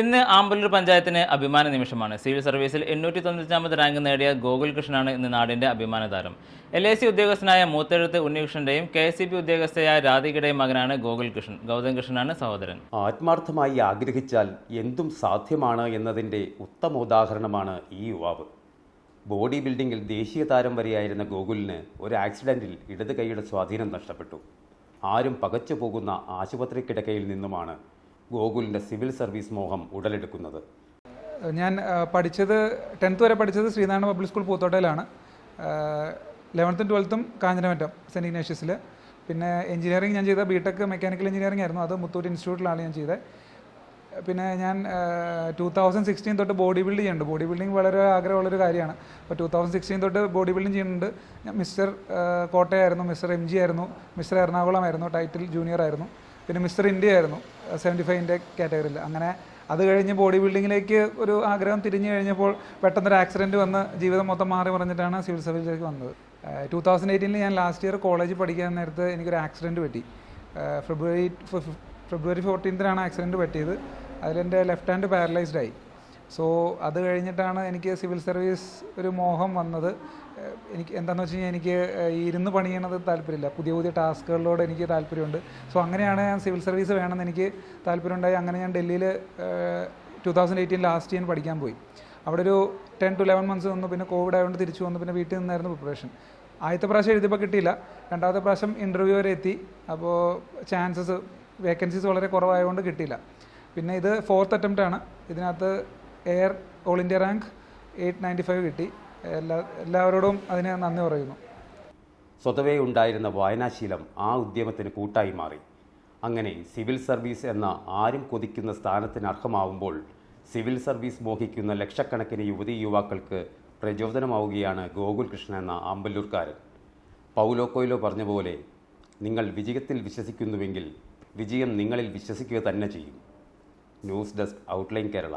ഇന്ന് ആമ്പല്ലൂർ പഞ്ചായത്തിന് അഭിമാന നിമിഷമാണ്. സിവിൽ സർവീസിൽ എണ്ണൂറ്റി തൊണ്ണൂറ്റാമത് റാങ്ക് നേടിയ ഗോകുൽ കൃഷ്ണനാണ് ഇന്ന് നാടിന്റെ അഭിമാന താരം. എൽ ഐ സി ഉദ്യോഗസ്ഥനായ മൂത്തെഴുത്ത് ഉണ്ണികൃഷ്ണന്റെയും കെ എസ് സി പി ഉദ്യോഗസ്ഥയായ രാധികയുടെയും മകനാണ് ഗോകുൽ കൃഷ്ണൻ. ഗൗതം കൃഷ്ണനാണ് സഹോദരൻ. ആത്മാർത്ഥമായി ആഗ്രഹിച്ചാൽ എന്തും സാധ്യമാണ് എന്നതിന്റെ ഉത്തമോദാഹരണമാണ് ഈ യുവാവ്. ബോഡി ബിൽഡിങ്ങിൽ ദേശീയ താരം വരെയായിരുന്ന ഗോകുലിന് ഒരു ആക്സിഡന്റിൽ ഇടത് കൈയുടെ സ്വാധീനം നഷ്ടപ്പെട്ടു. ആരും പകച്ചു പോകുന്ന ആശുപത്രി കിടക്കയിൽ നിന്നുമാണ് ഗോകുലിന്റെ സിവിൽ സർവീസ് മോഹം ഉടലെടുക്കുന്നത്. ഞാൻ പഠിച്ചത് ടെൻത്ത് വരെ പഠിച്ചത് ശ്രീനാരായണ പബ്ലിക് സ്കൂൾ പൂത്തോട്ടയിലാണ്. ലെവൻത്തും ട്വൽത്തും കാഞ്ഞിരമറ്റം സെന്റ് ഇഗ്നേഷ്യസിൽ പിന്നെ എഞ്ചിനീയറിംഗ് ഞാൻ ചെയ്ത ബിടെക് മെക്കാനിക്കൽ എഞ്ചിനീയറിംഗ് ആയിരുന്നു. അത് മുത്തൂർ ഇൻസ്റ്റിറ്റ്യൂട്ടിലാണ് ഞാൻ ചെയ്തത് പിന്നെ ഞാൻ ടൂ തൗസൻഡ് സിക്സ്റ്റീൻ തൊട്ട് ബോഡി ബിൽഡ് ചെയ്യുന്നുണ്ട്. ബോഡി ബിൽഡിംഗ് വളരെ ആഗ്രഹമുള്ളൊരു കാര്യമാണ്. അപ്പോൾ ടൂ തൗസൻഡ് സിക്സ്റ്റീൻ തൊട്ട് ബോഡി ബിൽഡിംഗ് ചെയ്യുന്നുണ്ട്. ഞാൻ മിസ്റ്റർ കോട്ടയായിരുന്നു. മിസ്റ്റർ എം ജി ആയിരുന്നു. മിസ്റ്റർ എറണാകുളം ആയിരുന്നു. ടൈറ്റിൽ ജൂനിയർ ആയിരുന്നു. പിന്നെ മിസ്റ്റർ ഇന്ത്യ ആയിരുന്നു സെവന്റി ഫൈവിന്റെ കാറ്റഗറിയിൽ അങ്ങനെ അത് കഴിഞ്ഞ് ബോഡി ബിൽഡിങ്ങിലേക്ക് ഒരു ആഗ്രഹം തിരിഞ്ഞു കഴിഞ്ഞപ്പോൾ പെട്ടെന്നൊരു ആക്സിഡന്റ് വന്ന് ജീവിതം മൊത്തം മാറി പറഞ്ഞിട്ടാണ് സിവിൽ സർവീസിലേക്ക് വന്നത്. ടൂ തൗസൻഡ് എയ്റ്റീനിൽ ഞാൻ ലാസ്റ്റ് ഇയർ കോളേജ് പഠിക്കാൻ നേരത്ത് എനിക്കൊരു ആക്സിഡന്റ് പറ്റി. ഫെബ്രുവരി ഫെബ്രുവരി ഫോർട്ടീൻത്തിനാണ് ആക്സിഡന്റ് പറ്റിയത്. അതിലെന്റെ ലെഫ്റ്റ് ഹാൻഡ് പാരലൈസ്ഡ് ആയി. സോ അത് കഴിഞ്ഞിട്ടാണ് എനിക്ക് സിവിൽ സർവീസ് ഒരു മോഹം വന്നത്. എനിക്ക് എന്താണെന്ന് വെച്ച് കഴിഞ്ഞാൽ എനിക്ക് ഇരുന്ന് പണിയണത് താല്പര്യമില്ല. പുതിയ പുതിയ ടാസ്കുകളിലോട് എനിക്ക് താല്പര്യമുണ്ട്. സോ അങ്ങനെയാണ് ഞാൻ സിവിൽ സർവീസ് വേണമെന്ന് എനിക്ക് താല്പര്യമുണ്ടായി. അങ്ങനെ ഞാൻ ഡൽഹിയിൽ ടു തൗസൻഡ് എയ്റ്റീൻ ലാസ്റ്റ് ഞാൻ പഠിക്കാൻ പോയി. അവിടെ ഒരു ടെൻ ടു ലെവൻ മന്ത്സ് വന്നു പിന്നെ കോവിഡ് ആയതുകൊണ്ട് തിരിച്ചു വന്നു. പിന്നെ വീട്ടിൽ നിന്നായിരുന്നു പ്രിപ്പറേഷൻ ആദ്യത്തെ പ്രാവശ്യം എഴുതിയപ്പോൾ കിട്ടിയില്ല. രണ്ടാമത്തെ പ്രാവശ്യം ഇന്റർവ്യൂ വരെ എത്തി. അപ്പോൾ ചാൻസസ് വേക്കൻസീസ് വളരെ കുറവായതുകൊണ്ട് കിട്ടിയില്ല. പിന്നെ ഇത് ഫോർത്ത് അറ്റംപ്റ്റ് ആണ്. ഇതിനകത്ത് AIR all India rank eight ninety five കിട്ടി. എല്ലാ എല്ലാവരോടും അതിന് നന്ദി പറയുന്നു. സ്വതവേ ഉണ്ടായിരുന്ന വായനാശീലം ആ ഉദ്യമത്തിന് കൂട്ടായി മാറി. അങ്ങനെ സിവിൽ സർവീസ് എന്ന ആരും കൊതിക്കുന്ന സ്ഥാനത്തിന് അർഹമാവുമ്പോൾ സിവിൽ സർവീസ് മോഹിക്കുന്ന ലക്ഷക്കണക്കിന് യുവതി യുവാക്കൾക്ക് പ്രചോദനമാവുകയാണ് ഗോകുൽ കൃഷ്ണൻ എന്ന ആമ്പല്ലൂർക്കാരൻ പൗലോ കൊയ്ലോ പറഞ്ഞ പോലെ നിങ്ങൾ വിജയത്തിൽ വിശ്വസിക്കുന്നുവെങ്കിൽ വിജയം നിങ്ങളിൽ വിശ്വസിക്കുക തന്നെ ചെയ്യും. News desk outline Kerala.